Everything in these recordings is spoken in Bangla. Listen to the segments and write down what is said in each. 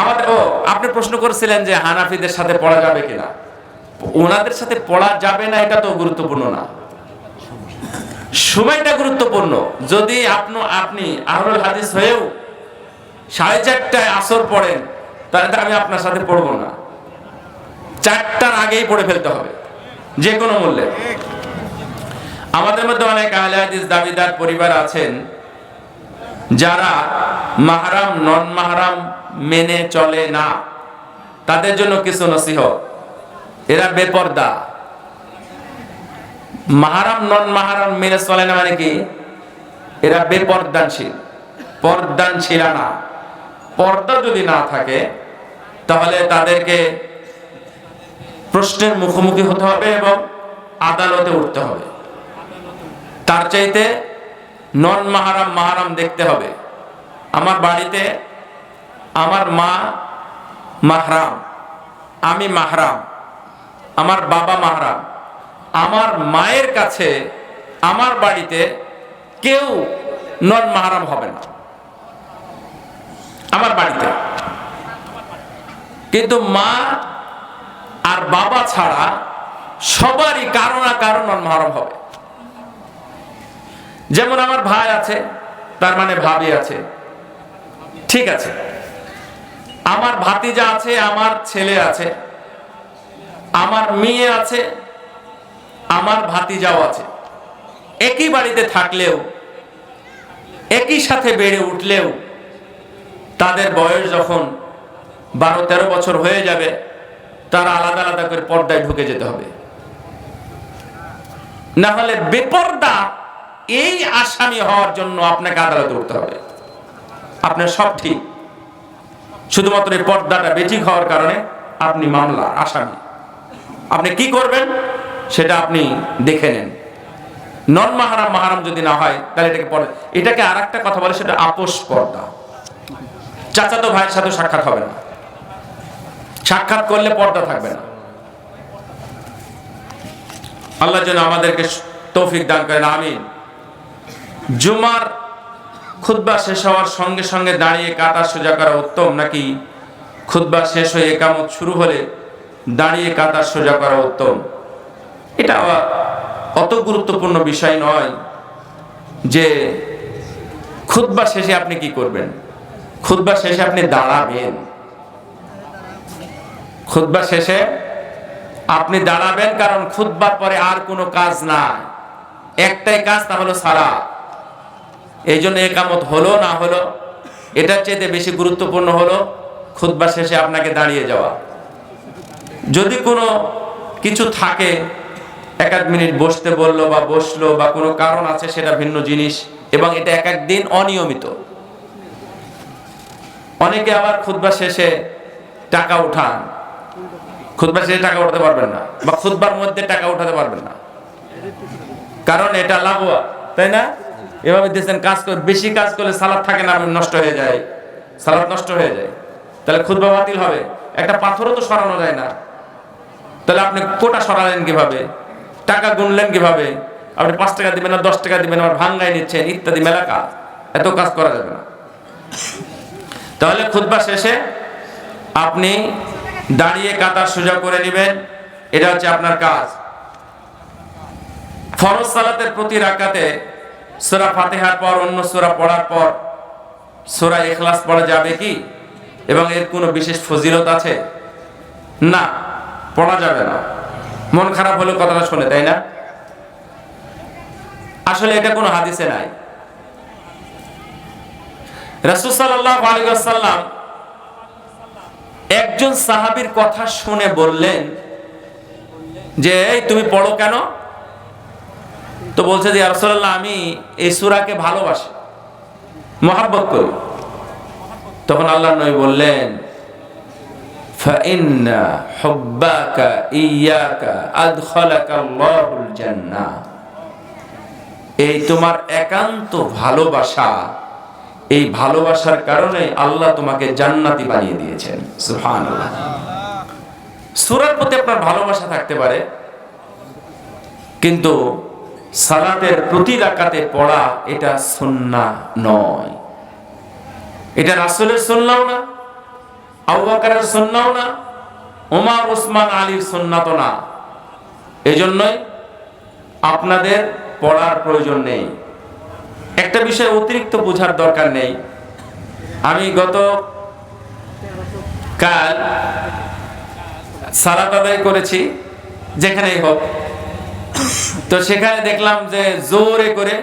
আমাদের ও, আপনি প্রশ্ন করেছিলেন যে হানাফিদের সাথে পড়া যাবে কিনা। ওনাদের সাথে পড়া যাবে না, এটা তো গুরুত্বপূর্ণ না। সময়টা গুরুত্বপূর্ণ। যদি আপনি আপনি আহরুল হাদিস হয়েও সাড়ে চারটায় আসর পড়েন, তাহলে আমি আপনার সাথে পড়ব না। চারটার আগেই পড়ে ফেলতে হবে, যে কোনো মূল্যে। আমাদের মধ্যে অনেক আহলে হাদিস দাবিদার পরিবার আছেন, যারা মাহারাম নন মাহারাম মেনে চলে না। তাদের জন্য কিছু নসিহত। এরা বেপর্দা। মাহারাম নন মাহারাম মেনে চলে না মানে কি? এরা বেপর্দানশীল। পর্দানশীলা না। পর্দা যদি না থাকে, তাহলে তাদেরকে প্রশ্নের মুখোমুখি হতে হবে এবং আদালতে উঠতে হবে। তার চাইতে নন মাহারাম মাহারাম দেখতে হবে। আমার বাড়িতে আমার মা মাহরাম, আমি মাহরাম, আমার বাবা মাহরাম। আমার মায়ের কাছে, আমার বাড়িতে কেউ নন মাহারাম হবে না। আমার বাড়িতে। কিন্তু মা আর বাবা ছাড়া সবারই কারও না কারও নন মাহারাম হবে। যেমন আমার ভাই আছে, তার মানে ভাবি আছে। ঠিক আছে। আমার ভাতিজা আছে, আমার ছেলে আছে, আমার মেয়ে আছে, আমার ভাতিজাও আছে। একই বাড়িতে থাকলেও, একই সাথে বেড়ে উঠলেও তাদের বয়স যখন বারো তেরো বছর হয়ে যাবে, তারা আলাদা আলাদা করে পর্দায় ঢুকে যেতে হবে। না হলে বেপর্দা এই আসামি হওয়ার জন্য আপনাকে আদালতে উঠতে হবে। আপনার সব ঠিক। শুধুমাত্র এই পর্দাটা বেঠিক হওয়ার কারণে আপনি মামলা আসামি। আপনি কি করবেন সেটা আপনি দেখে নেন। নন মাহারাম মাহারাম যদি না হয়, তাহলে এটাকে পরে এটাকে আর একটা কথা বলে, সেটা আপোষ পর্দা। চাচাতো ভাইয়ের সাথে সাক্ষাৎ হবে না। সাক্ষাৎ করলে পর্দা থাকবে না। আল্লাহ যেন আমাদেরকে তৌফিক দান করেন, আমিন। জুমার খুতবা শেষ হওয়ার সঙ্গে সঙ্গে দাঁড়িয়ে কাতা সোজা করা উত্তম নাকি খুতবা শেষ হয়ে একামত শুরু হলে দাঁড়িয়ে কাতা সোজা করা উত্তম? এটা অত গুরুত্বপূর্ণ বিষয় নয় যে খুতবা শেষে আপনি কি করবেন? খুতবা শেষে আপনি দাঁড়াবেন। খুতবা শেষে আপনি দাঁড়াবেন কারণ খুতবার পরে আর কোনো কাজ না একটাই কাজ তা হলো সারা এই জন্য একামত হলো না হলো, এটার চাইতে বেশি গুরুত্বপূর্ণ হলো খুতবা শেষে আপনাকে দাঁড়িয়ে যাওয়া। যদি কোনো কিছু থাকে, এক এক মিনিট বসতে বলল বা বসল বা কোনো কারণ আছে, সেটা ভিন্ন জিনিস এবং এটা এক এক দিন অনিয়মিত। অনেকে আবার খুতবা শেষে টাকা উঠান। খুতবা শেষে টাকা উঠাতে পারবেন না বা খুতবার মধ্যে টাকা উঠাতে পারবেন না। কারণ এটা লাভবা তাই না? এভাবে দিয়েছেন, কাজ করে, বেশি কাজ করলে সালাদ থাকে না নষ্ট হয়ে যায়। সালাদ নষ্ট হয়ে যায়। তাহলে খুদবা বাতিল হবে। একটা পাথরও তো সরানো যায় না। তাহলে আপনি কোটা সরালেন কীভাবে? টাকা গুনলেন কীভাবে? আপনি পাঁচ টাকা দিবেন না, দশ টাকা দিবেন, আবার ভাঙ্গাই নিচ্ছেন, ইত্যাদি, মেলা কাজ। এত কাজ করা যাবে না। তাহলে খুদবা শেষে আপনি দাঁড়িয়ে কাতার সোজা করে নেবেন। এটা হচ্ছে আপনার কাজ। ফরজ সালাতের প্রতি রাকাতে সূরা ফাতিহার পর, অন্য সূরা পড়ার পর, সূরা ইখলাস পড়া যাবে কি? এবং এর কোনো বিশেষ ফজিলত আছে? না, পড়া যাবে না। মন খারাপ হলে কথাটা শুনে, তাই না? আসলে এটা কোনো হাদিসে নাই। রাসূল একজন সাহাবীর কথা শুনে বললেন যে, এই তুমি পড়ো কেন? তো বলছে যে রসল্লাহ আমি এই সুরাকে ভালোবাসি, মহাব্বত করি। তখন আল্লাহ নবী বললেন ফাইন্না হব্বাকা এই তোমার একান্ত ভালোবাসা, এই ভালোবাসার কারণে আল্লাহ তোমাকে জান্নাতি বানিয়ে দিয়েছেন। সুবহানাল্লাহ। সুরার প্রতি আপনার ভালোবাসা থাকতে পারে, কিন্তু সালাতের প্রতি রাকাতে পড়া এটা সুন্না নয়। এটা রাসূলের সুন্নাও না, আবু বকরের সুন্নাও না, ওমর, ওসমান, আলীর সুন্নাত না। এজন্যই আপনাদের পড়ার প্রয়োজন নেই। একটা বিষয় অতিরিক্ত বোঝার দরকার নেই। আমি গত কাল সালাত আদায় করেছি, যেখানেই হোক। তো সেখানে দেখলাম যে জোরে করে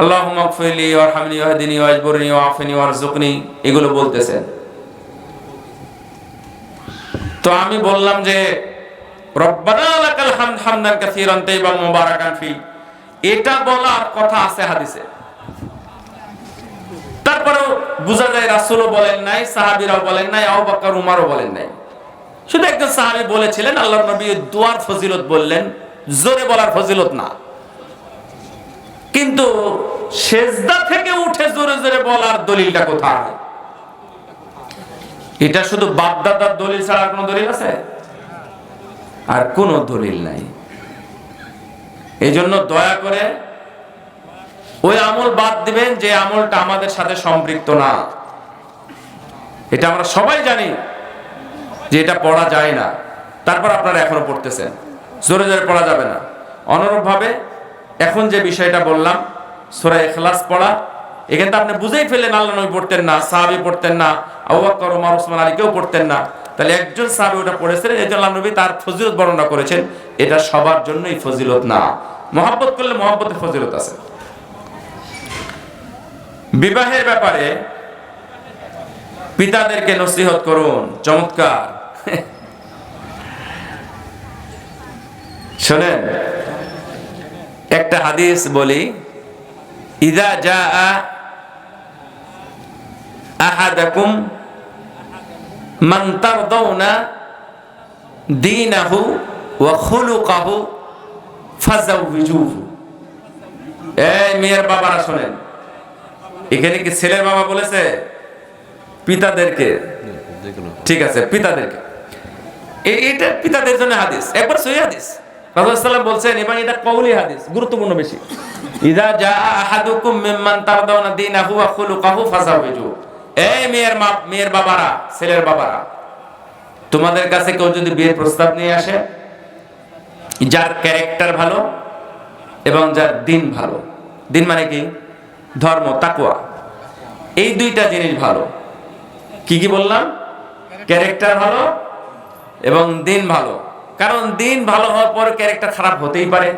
আল্লাহ মকফিলি ওয়াহদিনী ওয়াজবুরনি ওয়াফিনি এগুলো বলতেছেন তো আমি বললাম যে, রব্বানা হামদান এটা বলার কথা আছে হাদিসে। তারপরেও বোঝা যায় রাসূলও বলেন নাই, সাহাবীরাও বলেন নাই, আবু বকর, উমারও বলেন নাই। শুধু একজন সাহাবী বলেছিলেন, আল্লাহর নবী দোয়ার ফজিলত বললেন জোরে বলার ফজিলত না। কিন্তু সেজদা থেকে উঠে জোরে জোরে বলার দলিলটা কোথায়? এটা শুধু বাপদাদার দলিল ছাড়া কোনো দলিল আছে? আর কোনো দলিল নাই। এই জন্য দয়া করে ওই আমল বাদ দিবেন যে আমলটা আমাদের সাথে সম্পৃক্ত না। এটা আমরা সবাই জানি যে এটা পড়া যায় না। তারপর আপনারা এখনও পড়তেছেন। জোরে জোরে পড়া যাবে না। অনুরূপভাবে এখন যে বিষয়টা বললাম, সোরা এখলাস পড়া, এখানে তো আপনি বুঝেই ফেললেন, আল্লাহ নবী পড়তেন না, সাহাবি পড়তেন না, আবু বকর ওমর ওসমান আলী কেউ পড়তেন না। তাহলে একজন সাহাবি ওটা পড়েছিলেন এই আল্লাহ নবী তার ফজিলত বর্ণনা করেছেন, এটা সবার জন্যই ফজিলত না। মহাব্বত করলে মহাব্বতের ফজিলত আছে। বিবাহের ব্যাপারে পিতাদেরকে নসিহত করুন, চমৎকার। শোনেন একটা হাদিস বলি ইদা যা আহাদাকুম মান তারদাউনা দীনাহু ওয়া খুলুকাহু ফাজাউবিজুহু এই মেয়ের বাবারা শোনেন এখানে কি ছেলের বাবা বলেছে? পিতাদেরকে। ঠিক আছে পিতাদেরকে। এ- এটা পিতাদের জন্য হাদিস একবার সহি হাদিস। রাসূলুল্লাহ বলছেন এবং এটা কওলি হাদিস, গুরুত্বপূর্ণ বেশি ইদা জা আহাদুকুম মিম্মান তারদাউনা দীনাহু ওয়া খুলুকাহু ফাজাওয়িজু এই মেয়ের মা, মেয়ের বাবারা, ছেলের বাবারা, তোমাদের কাছে কেউ যদি বিয়ের প্রস্তাব নিয়ে আসে, যার ক্যারেক্টার ভালো এবং যার দিন ভালো, দিন মানে কি? ধর্ম তাকুয়া এই দুইটা জিনিস ভালো। কি কি বললাম? ক্যারেক্টার ভালো এবং দিন ভালো। কারণ দিন ভালো হওয়ার পর ক্যারেক্টার খারাপ হতেই পারে।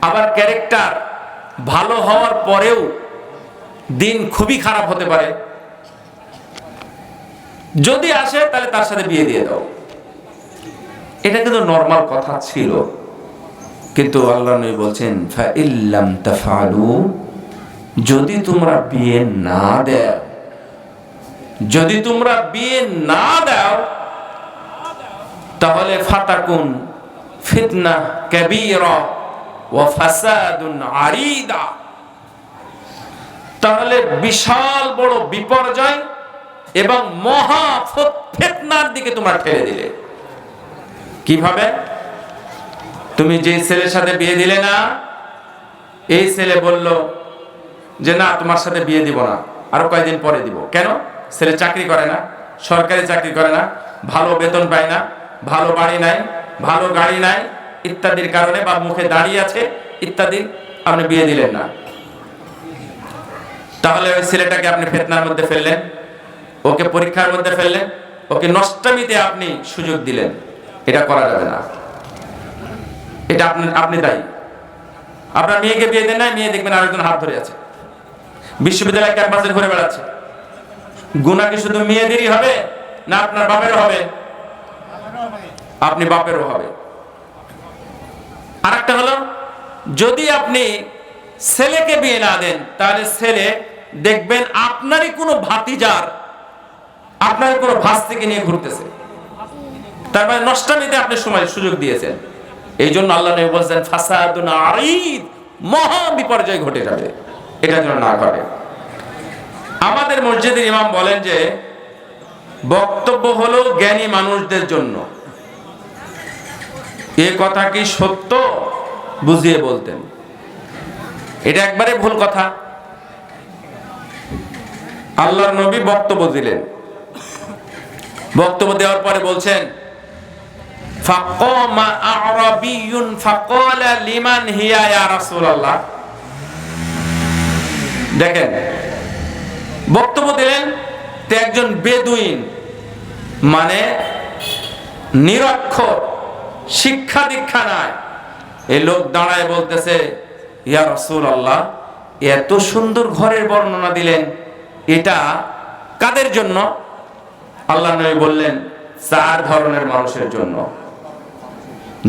আবার ক্যারেক্টার ভালো হওয়ার পরেও দিন খুবই খারাপ হতে পারে। যদি আসে, তাহলে তার সাথে বিয়ে দিয়ে দাও। এটা কিন্তু নর্মাল কথা ছিল। কিন্তু আল্লাহ নবী বলছেন ফা ইল্লাম তাফালু যদি তোমরা বিয়ে না দাও, যদি তোমরা বিয়ে না দাও তাহলে ফাতাকুন ফিতনা কাবীরা ওয়া ফাসাদুন আরিদা। তাহলে বিশাল বড় বিপর্যয় এবং মহা ফিতনার দিকে তোমরা ঠেলে দিলে। কীভাবে? তুমি যে ছেলের সাথে বিয়ে দিলে না, এই ছেলে বলল যে, না, তোমার সাথে বিয়ে দিব না, আরও কয়েকদিন পরে দিব। কেন? ছেলে চাকরি করে না, সরকারি চাকরি করে না, ভালো বেতন পায় না ভালো বাড়ি নাই, ভালো গাড়ি নাই, ইত্যাদির কারণে বা মুখে দাঁড়িয়ে আছে, ইত্যাদি, আপনি বিয়ে দিলেন না। তাহলে ওই ছেলেটাকে আপনি ফেতনার মধ্যে ফেললেন, ওকে পরীক্ষার মধ্যে ফেললেন, ওকে নষ্টমিতে আপনি সুযোগ দিলেন। এটা করা যাবে না। এটা আপনি আপনি দায়ী। আপনার মেয়েকে বিয়ে দেন না মেয়ে দেখবেন আরেকজন হাত ধরে আছে। বিশ্ববিদ্যালয় ক্যাম্পাসে ঘুরে বেড়াচ্ছে। গুণা কি শুধু মেয়েদেরই হবে, না আপনার বাপেরও হবে। আপনি বাপেরও হবে। আরেকটা হলো, যদি আপনি ছেলেকে বিয়ে না দেন, তাহলে ছেলে দেখবেন আপনারই কোনো ভাতিজার আপনার কোনো ভাস্তিকে নিয়ে ঘুরতেছে। তার মানে নষ্টামিতে আপনি সময় সুযোগ দিয়েছেন। এই জন্য আল্লাহ নবী বলছেন, ফাসাদুন আরিদ মহা বিপর্যয় ঘটে যাবে। এটা যেন না ঘটে। আমাদের মসজিদের ইমাম বলেন যে বক্তব্য হলো জ্ঞানী মানুষদের জন্য। এ কথা কি সত্য? বুঝিয়ে বলতেন। এটা একবারে ভুল কথা। আল্লাহর নবী বক্তব্য দিলেন। বক্তব্য দেওয়ার পরে বলছেন দেখেন, বক্তব্য দিলেন তো একজন বেদুইন মানে নিরক্ষর, শিক্ষা দীক্ষা নাই। এই লোক দাঁড়ায় বলতেছে, ইয়া রসুল আল্লাহ এত সুন্দর ঘরের বর্ণনা দিলেন, এটা কাদের জন্য? আল্লাহ নবী বললেন, চার ধরনের মানুষের জন্য।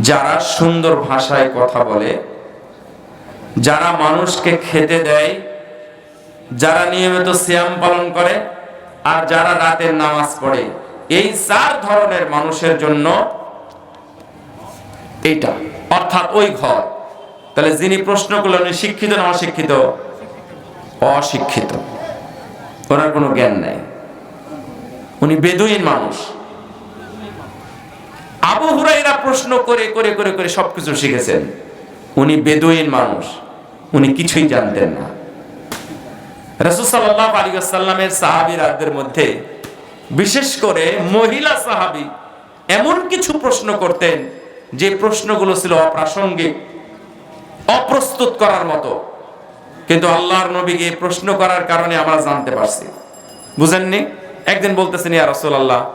যারা সুন্দর ভাষায় কথা বলে, যারা মানুষকে খেতে দেয়, যারা নিয়মিত সিয়াম পালন করে আর যারা রাতের নামাজ পড়ে, এই চার ধরনের মানুষের জন্য এইটা, অর্থাৎ ওই ঘর। তাহলে যিনি প্রশ্ন করলেন শিক্ষিত না অশিক্ষিত? অশিক্ষিত। ওনার কোনো জ্ঞান নাই। উনি বেদুইন মানুষ। আবু হুরাইরা প্রশ্ন করে করে করে করে সবকিছু শিখেছেন। উনি বেদুইন মানুষ। উনি কিছুই জানতেন না। রসুল সাল্লাহ আলী আসাল্লামের সাহাবিরাদের মধ্যে বিশেষ করে মহিলা সাহাবি এমন কিছু প্রশ্ন করতেন যে প্রশ্নগুলো ছিল অপ্রাসঙ্গিক, অপ্রস্তুত করার মতো। কিন্তু আল্লাহর নবীকে প্রশ্ন করার কারণে আমরা জানতে পারছি। বুঝেননি? একদিন বলতেছেন, ইয়া রসুল্লাহ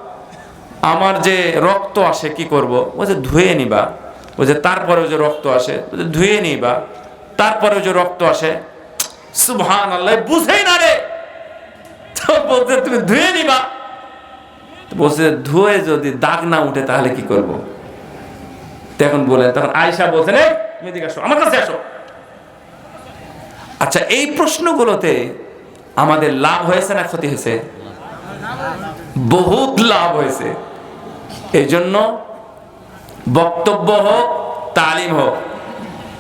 আমার যে রক্ত আসে কি করব? ও যে, ধুয়ে নিবা। ও যে তারপরে যে রক্ত আসে। ধুয়ে নিবা। তারপরে যে রক্ত আসে আল্লাহ বুঝেই না রে। তো বলতে তুমি ধুয়ে নিবা। বলছে, ধুয়ে যদি দাগ না উঠে, তাহলে কি করব? তখন বলে, তখন আয়সা আসো, আমার কাছে আসো। আচ্ছা এই প্রশ্নগুলোতে আমাদের লাভ হয়েছে না ক্ষতি হয়েছে? বহুত লাভ হয়েছে। এই জন্য বক্তব্য হোক, তালিম হোক।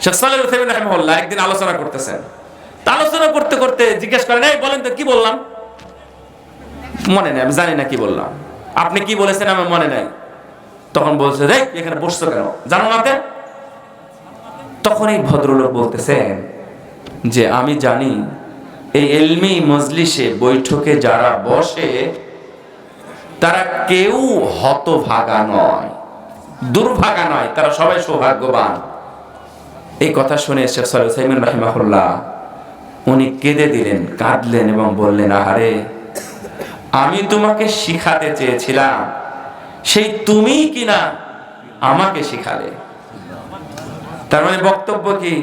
শেখ রুসাইমিন একদিন আলোচনা করতেছেন। আলোচনা করতে করতে জিজ্ঞেস করেন, এই, বলেন তো, কি বললাম? মনে নেই, আমি জানি না কি বললাম। আপনি কি বলেছেন, আমার মনে নাই। তখন বলছে রে এখানে বসছো কেন? জানো না? তখন এই ভদ্রলোক বলতেছেন যে, আমি জানি এই এলমি মজলিসে বৈঠকে যারা বসে, তারা কেউ হতভাগা নয়। দুর্ভাগা নয়, তারা সবাই সৌভাগ্যবান। এই কথা শুনে শেখ সাইমিন রাহিমাহুল্লাহ উনি কেঁদে দিলেন, কাঁদলেন এবং বললেন, আহারে, আমি তোমাকে শিখাতে চেয়েছিলাম। সেই তুমি কিনা আমাকে শিখালে? তার মানে বক্তব্য কি?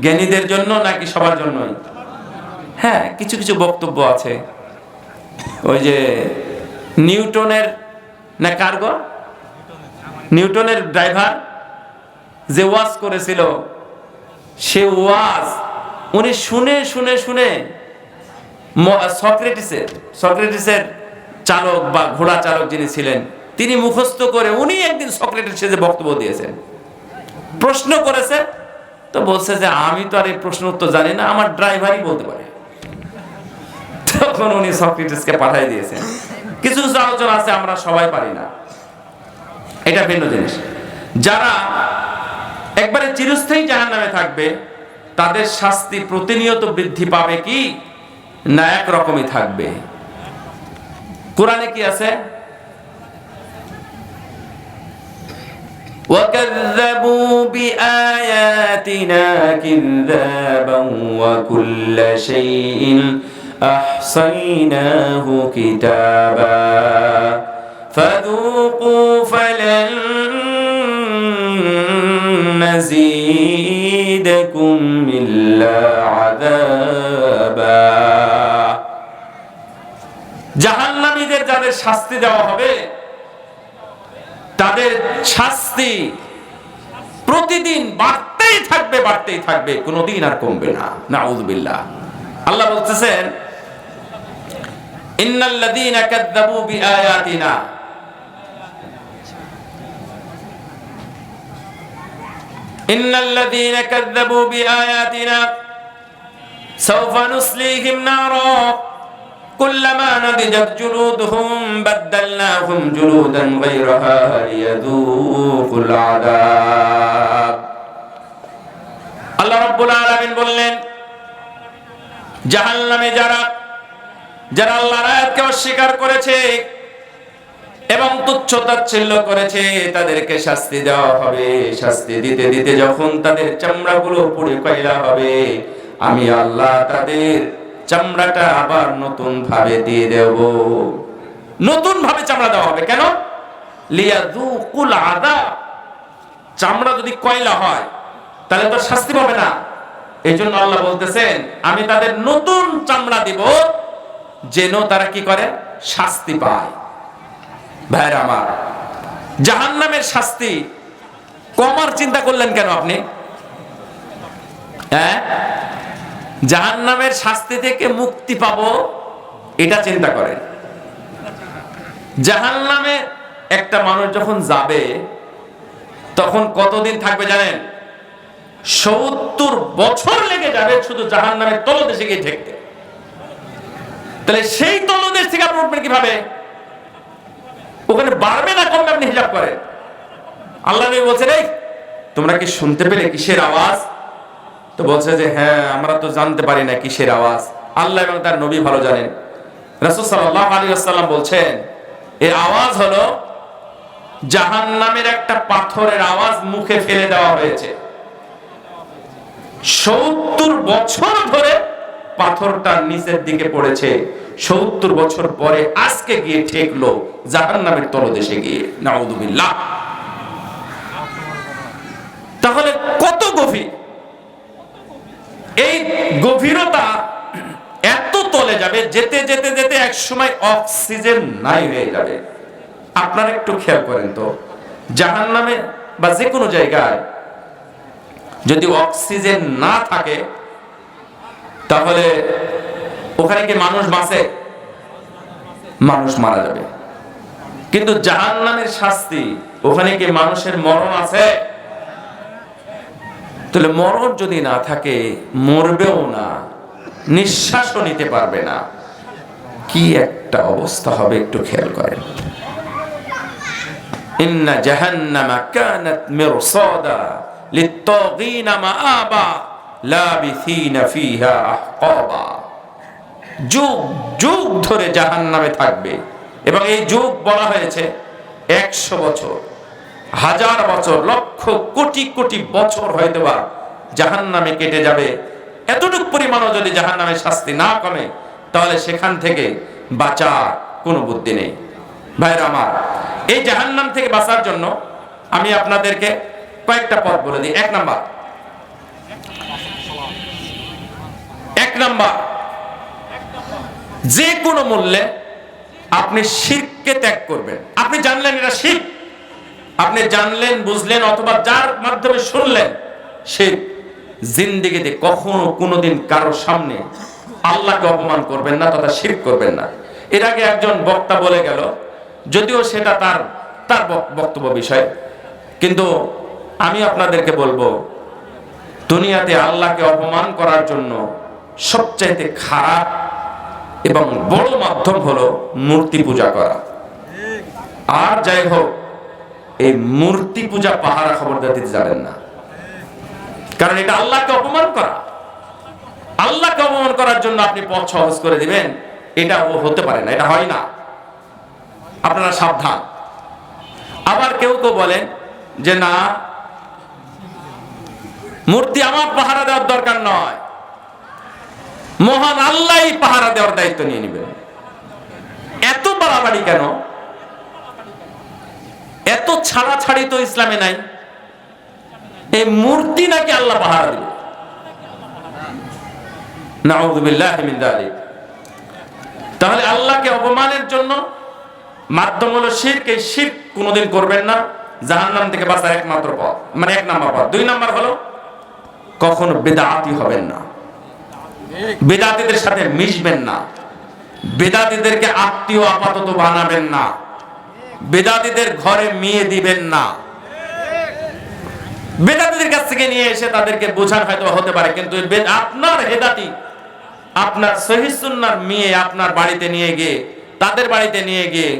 জ্ঞানীদের জন্য নাকি সবার জন্যই? হ্যাঁ কিছু কিছু বক্তব্য আছে। ওই যে নিউটনের, না কার্গো নিউটনের ড্রাইভার যে ওয়াজ করেছিল, সে ওয়াজ উনি শুনে শুনে শুনে সক্রেটিসের সক্রেটিসের চালক বা ঘোড়া চালক যিনি ছিলেন, তিনি মুখস্থ করে উনি একদিন সক্রেটিসে যে বক্তব্য দিয়েছেন। প্রশ্ন করেছে, তো বলছে যে আমি তো আর এই প্রশ্ন উত্তর জানি না, আমার ড্রাইভারই বলতে পারে। তখন উনি সক্রেটিসকে পাঠিয়ে দিয়েছেন। কিছু কিছু আলোচনা আছে, আমরা সবাই পারি না। এটা ভিন্ন জিনিস। যারা একবারে চিরস্থায়ী জাহান নামে থাকবে তাদের শাস্তি প্রতিনিয়ত বৃদ্ধি পাবে কি না এক রকমই থাকবে কোরআনে কি আছে وكذبوا بآياتنا كذابا وكل شيء أحصيناه كتابا فذوقوا فلن نزيدكم إلا عذابا জাহান্নামীদের যাদের শাস্তি দেওয়া হবে তাদের শাস্তি প্রতিদিন বাড়তেই থাকবে বাড়তেই থাকবে কোনোদিন আর কমবে না নাউযুবিল্লাহ আল্লাহ বলতেছেন ইন্নাল্লাযীনা কাযযাবু বিআয়াতিনা ইন্নাল্লাযীনা কাযযাবু বিআয়াতিনা সাওফা নুসলিহিম নারা কুল্লামা নাদিজাত জুলুদুহুম বাদদালনাহুম জুলুদান গায়রাহা লিয়াযুকুল আযাব। আল্লাহ রাব্বুল আলামিন বললেন, জাহান্নামে যারা যারা আল্লাহ আয়াতকে অস্বীকার করেছে এবং তুচ্ছ তাচ্ছিল্য করেছে, তাদেরকে শাস্তি দেওয়া হবে। শাস্তি দিতে দিতে যখন তাদের চামড়াগুলো পুড়ে কয়লা হবে, আমি আল্লাহ তাদের চামড়াটা আবার নতুন ভাবে দিয়ে দেব। নতুন ভাবে চামড়া দেওয়া হবে কেন? লিয়া লিয়াযুকুল আদা চামড়া যদি কয়লা হয়, তাহলে তো শাস্তি পাবে না। এই জন্য আল্লাহ বলতেছেন, আমি তাদের নতুন চামড়া দিব, যেন তারা কি করে? শাস্তি পায়। ভাইরা আমার, জাহান্নামের শাস্তি কমার চিন্তা করলেন কেন আপনি? হ্যাঁ? জাহান্নামের শাস্তি থেকে মুক্তি পাবো, এটা চিন্তা করেন। জাহান্নামে একটা মানুষ যখন যাবে, তখন কতদিন থাকবে জানেন? সত্তর বছর লেগে যাবে শুধু জাহান নামের তলদেশে গিয়ে ঠেকতে। তাহলে সেই তলদেশ থেকে আপনি উঠবেন কীভাবে? ওখানে বাড়বে না কমবে আপনি হিসাব করেন। আল্লাহ নবী বলছেন, এই, তোমরা কি শুনতে পেলে কিসের আওয়াজ? তো বলছে যে হ্যাঁ আমরা তো জানতে পারি না কিসের আওয়াজ। আল্লাহ এবং তার নবী ভালো জানেন। রাসূল সাল্লাল্লাহু আলাইহি ওয়াসাল্লাম বলছেন এই আওয়াজ হলো জাহান নামের একটা পাথরের আওয়াজ মুখে ফেলে দেওয়া হয়েছে। সত্তর বছর ধরে পাথরটা নিচের দিকে পড়েছে। সত্তর বছর পরে আজকে গিয়ে ঠেকলো জাহান নামের তলদেশে গিয়ে। নাউদুবিল্লাহ তাহলে কত গভীর? এই গভীরতা এত তলে যাবে, যেতে যেতে যেতে এক সময় অক্সিজেন নাই হয়ে যাবে। আপনারা একটু খেয়াল করেন তো জাহান নামে বা যে কোনো জায়গায় যদি অক্সিজেন না থাকে, তাহলে ওখানে কি মানুষ বাঁচে, মানুষ মারা যাবে। কিন্তু জাহান নামের শাস্তি, ওখানে কি মানুষের মরণ আছে। তাহলে মরণ যদি না থাকে, মরবেও না, নিঃশ্বাসও নিতে পারবে না। কি একটা অবস্থা হবে একটু খেয়াল করেন। ইন্না জাহান্নামা কানাত মিরসাদা লিত্তাগিনা মাআবা লাবিথিনা ফিহা আহকাবা। যুগ যুগ ধরে জাহান্নামে থাকবে। এবং এই যুগ বলা হয়েছে একশো বছর, হাজার বছর, লক্ষ কোটি কোটি বছর হয়তো বা জাহান নামে কেটে যাবে। এতটুক পরিমাণও যদি জাহান নামে শাস্তি না কমে, তাহলে সেখান থেকে বাঁচা কোনো বুদ্ধি নেই। ভাইরা আমার, এই জাহান নাম থেকে বাঁচার জন্য আমি আপনাদেরকে কয়েকটা পথ বলে দিই। এক নাম্বার এক নাম্বার যে কোনো মূল্যে আপনি শিরকে ত্যাগ করবেন। আপনি জানলেন এটা শিখ আপনি জানলেন, বুঝলেন, অথবা যার মাধ্যমে শুনলেন, সে জিন্দিগিতে কখনো কোনোদিন কারোর সামনে আল্লাহকে অপমান করবেন না, তথা শির করবেন না। এর আগে একজন বক্তা বলে গেল, যদিও সেটা তার তার বক- বক্তব্য বিষয়, কিন্তু আমি আপনাদেরকে বলব, দুনিয়াতে আল্লাহকে অপমান করার জন্য সবচাইতে খারাপ এবং বড় মাধ্যম হলো মূর্তি পূজা করা। আর যাই হোক, এই মূর্তি পূজা পাহারা খবরদার দিতে যাবেন না। কারণ এটা আল্লাহকে অপমান করা। আল্লাহকে অপমান করার জন্য আপনি পথ সহজ করে দিবেন এটা ও হতে পারে না, এটা হয় না। আপনারা সাবধান। আবার কেউ কেউ বলেন যে না, মূর্তি আমার পাহারা দেওয়ার দরকার নয়। মহান আল্লাহ পাহারা দেওয়ার দায়িত্ব নিয়ে নেবেন এত বাড়াবাড়ি কেন? এত ছাড়া ছাড়ি তো ইসলামে নাই। এই মূর্তি নাকি আল্লাহ পাহারা দিবে। তাহলে আল্লাহকে অপমানের জন্য মাধ্যম হলো শিরক। এই শিরক কোনোদিন করবেন না। জাহান্নাম থেকে বাঁচার একমাত্র পথ। মানে এক নাম্বার পথ। দুই নাম্বার হলো কখনো বেদাতি হবেন না। বেদাতিদের সাথে মিশবেন না। বেদাতিদেরকে আত্মীয় আপাতত বানাবেন না। বেদাতিদের ঘরে মেয়ে দিবেন না। বেদাতিদের কাছ থেকে নিয়ে এসে তাদেরকে বোঝান হয়তো হতে পারে, কিন্তু আপনার হেদাতি, আপনার সহিসুন্নার মেয়ে আপনার বাড়িতে নিয়ে গিয়ে, তাদের বাড়িতে নিয়ে গিয়ে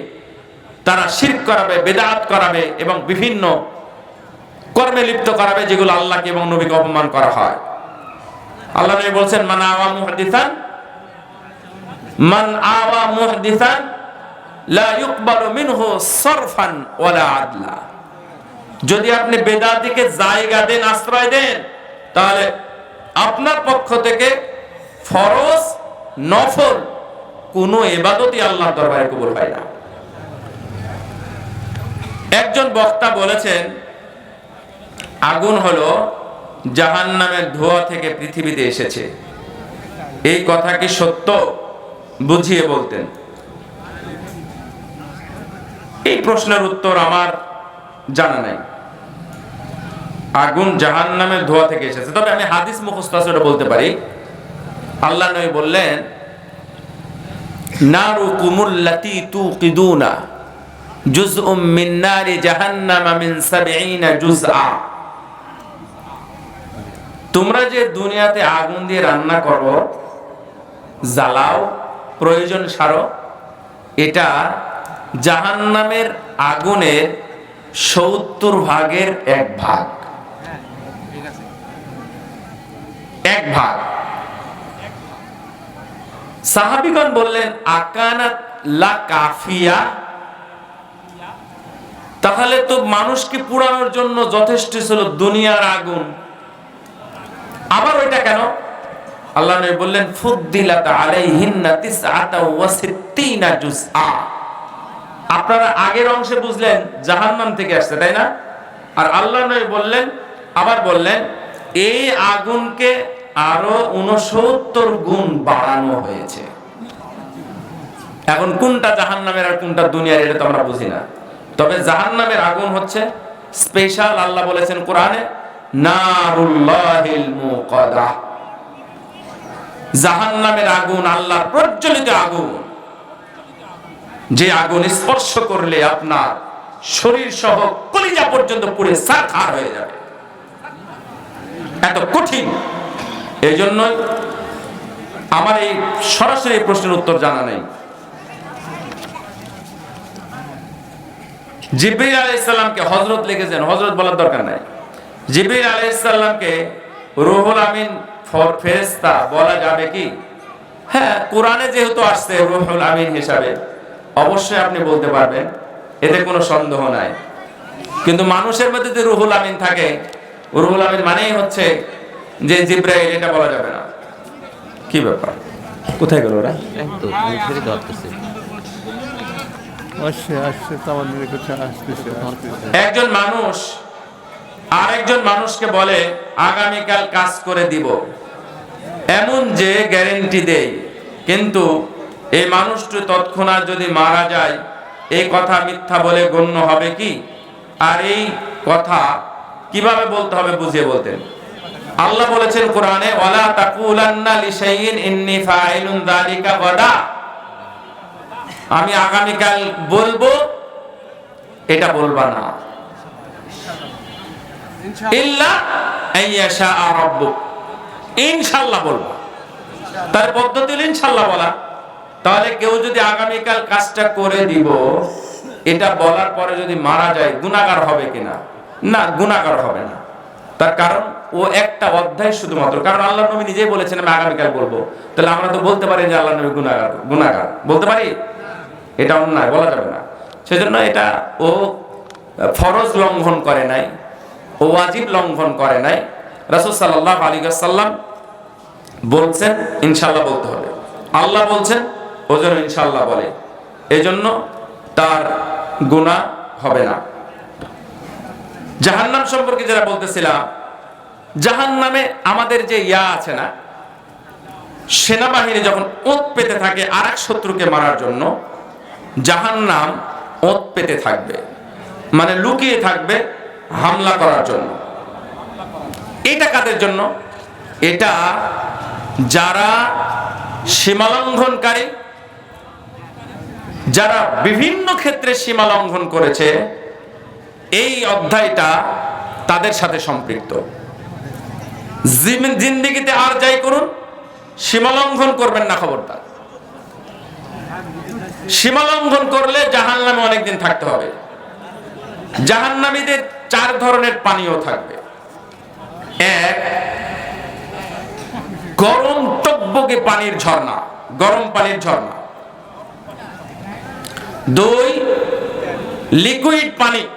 তারা শিরক করাবে, বেদাত করাবে এবং বিভিন্ন কর্মে লিপ্ত করাবে যেগুলো আল্লাহকে এবং নবীকে অপমান করা হয়। আল্লাহ নবী বলছেন, মান আওয়া মুহাদ্দিসান মান আওয়া মুহাদ্দিসান লা ইউকবালু মিনহু সরফান ওয়ালা আদলা যদি আপনি বেদাতিকে জায়গা দেন, আশ্রয় দেন, তাহলে আপনার পক্ষ থেকে ফরজ নফল কোনো এবাদতই আল্লাহ দরবারে কবুল হয় না। একজন বক্তা বলেছেন, আগুন হলো জাহান্নামের ধোঁয়া থেকে পৃথিবীতে এসেছে। এই কথা কি সত্য? বুঝিয়ে বলতেন। এই প্রশ্নের উত্তর আমার জানা নাই। আগুন জাহান্নামের ধোঁয়া থেকে এসেছে। তবে আমি হাদিস মুখস্থ বলতে পারি। আল্লাহ নবী বললেন নারু কুমুল্লাতি তুকিদুনা জুজউম মিন নারি জাহান্নামা মিন সাবঈনা জুজআ তোমরা যে দুনিয়াতে আগুন দিয়ে রান্না করো, জ্বালাও, প্রয়োজন সারো, এটা জাহান্নামের আগুনের সত্তর ভাগের এক ভাগ। এক ভাগ। সাহাবিগণ বললেন, আকানাত লা কাফিয়া? তাহলে তো মানুষকে পুরানোর জন্য যথেষ্ট ছিল দুনিয়ার আগুন। আবার ওইটা কেন? আল্লাহ নবী বললেন, ফুদ্দিলাত আলাইহিন্না তিসআতা ওয়া সিত্তিনা জুজআ। আপনারা আগের অংশে বুঝলেন, জাহান্নাম থেকে আসছে, তাই না? আর আল্লাহ নবী বললেন, আবার বললেন এই আগুনকে আরও উনসত্তর গুণ বাড়ানো হয়েছে। এখন কোনটা জাহান্নামের আর কোনটা দুনিয়ার, এটা তো আমরা বুঝি না। তবে জাহান্নামের আগুন হচ্ছে স্পেশাল আল্লাহ বলেছেন কোরআনে মুকাদা জাহান্নামের আগুন, আল্লাহর প্রজ্বলিত আগুন। যে আগুন স্পর্শ করলে আপনার শরীর সহ কলিজা পর্যন্ত পুড়ে হয়ে যাবে। এত কঠিন। এই জন্যই আমার এই সরাসরি প্রশ্নের উত্তর জানা নেই। জিব্রিল আলাইসাল্লামকে হজরত লিখেছেন। হজরত বলার দরকার নাই। জিব্রিল আলাইসাল্লামকে রুহুল আমিন ফেরেস্তা বলা যাবে কি? হ্যাঁ কোরআনে যেহেতু আসছে রুহুল আমিন হিসাবে অবশ্যই আপনি বলতে পারবেন এতে কোনো সন্দেহ নাই। কিন্তু মানুষের মধ্যে যদি রুহুল আমিন থাকে রুহুল আমিন মানেই হচ্ছে যে জিব্রাইল এটা বলা যাবে না। কি ব্যাপার? কোথায় গেল ওরা? একজন মানুষ আরেকজন মানুষকে বলে, আগামীকাল কাজ করে দিব। এমন যে গ্যারেন্টি দেয় কিন্তু এই মানুষটি তৎক্ষণাৎ যদি মারা যায়, এই কথা মিথ্যা বলে গণ্য হবে কি? আর এই কথা কীভাবে বলতে হবে বুঝিয়ে বলতেন আল্লাহ বলেছেন কোরআনে আমি আগামীকাল বলব, এটা বলবা না। ইল্লা আইয়াশা বলবা। তার পদ্ধতি হলো ইনশাআল্লাহ বলা। তাহলে কেউ যদি আগামীকাল কাজটা করে দিব, এটা বলার পরে যদি মারা যায়, গুনাহগার হবে কিনা? না, গুনাহগার হবে না। তার কারণ, ও একটা অধ্যায় শুধুমাত্র। কারণ আল্লাহ নবী নিজেই বলেছেন, আমি আগামীকাল বলব। তাহলে আমরা তো বলতে পারি যে আল্লাহ নবী গুনাহগার গুনাহগার। বলতে পারি? এটা অন্যায়, বলা যাবে না। সেজন্য এটা ও ফরজ লঙ্ঘন করে নাই। ওয়াজিব লঙ্ঘন করে নাই। রাসূল সাল্লাহ আলাইহি ওয়াসাল্লাম বলছেন ইনশাল্লাহ বলতে হবে। আল্লাহ বলছেন ও ইনশাল্লাহ বলে। এজন্য তার গুনাহ হবে না। জাহান্নাম সম্পর্কে যেটা বলতেছিলাম, জাহান্নামে আমাদের যে ইয়া আছে না, সেনাবাহিনী যখন ওত পেতে থাকে আর এক শত্রুকে মারার জন্য, জাহান্নাম ওত পেতে থাকবে। মানে লুকিয়ে থাকবে হামলা করার জন্য। এটা কাদের জন্য? এটা যারা সীমালঙ্ঘনকারী, যারা বিভিন্ন ক্ষেত্রে সীমা লঙ্ঘন করেছে, এই অধ্যায়টা তাদের সাথে সম্পৃক্ত। জিন্দিগিতে আর যাই করুন সীমা লঙ্ঘন করবেন না খবরদার। সীমা লঙ্ঘন করলে জাহান নামে অনেকদিন থাকতে হবে। জাহান্নামীদের চার ধরনের পানীয় থাকবে। এক, গরম টকবকে পানির ঝর্ণা, গরম পানির ঝর্ণা। দুই, লিকুইড পানি।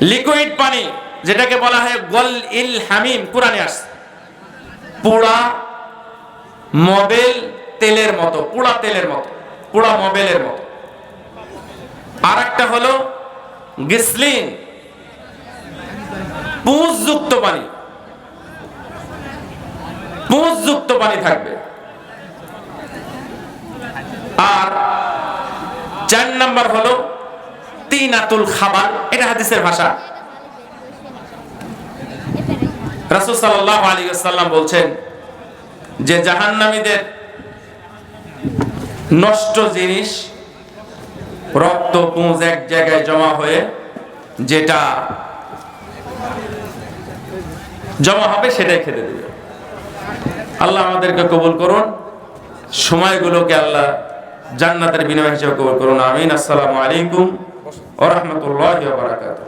লিকুইড পানি, যেটাকে বলা হয় গল ইল হামিম, কোরআনে আসছে। পোড়া মবেল তেলের মতো, পোড়া তেলের মতো, পোড়া মবেলের মতো। আর একটা হলো গ্লিসলিন পুঁজযুক্ত পানি পুঁজযুক্ত পানি থাকবে। আর চার নাম্বার হলো তিনাতুল খাবার। এটা হাদিসের ভাষা। রাসূল সাল্লাল্লাহু আলাইহি ওয়াসাল্লাম বলছেন যে জাহান্নামীদের নষ্ট জিনিস রক্ত পুঁজ এক জায়গায় জমা হয়ে যেটা জমা হবে সেটাই খেতে দেবে। আল্লাহ আমাদেরকে কবুল করুন, সময়গুলোকে আল্লাহ জান্নাতের বিনিময় হিসেবে কবুল করুন। আমিন। আসসালামু আলাইকুম ওরহমতুল্লাহ বারাকাতুহু।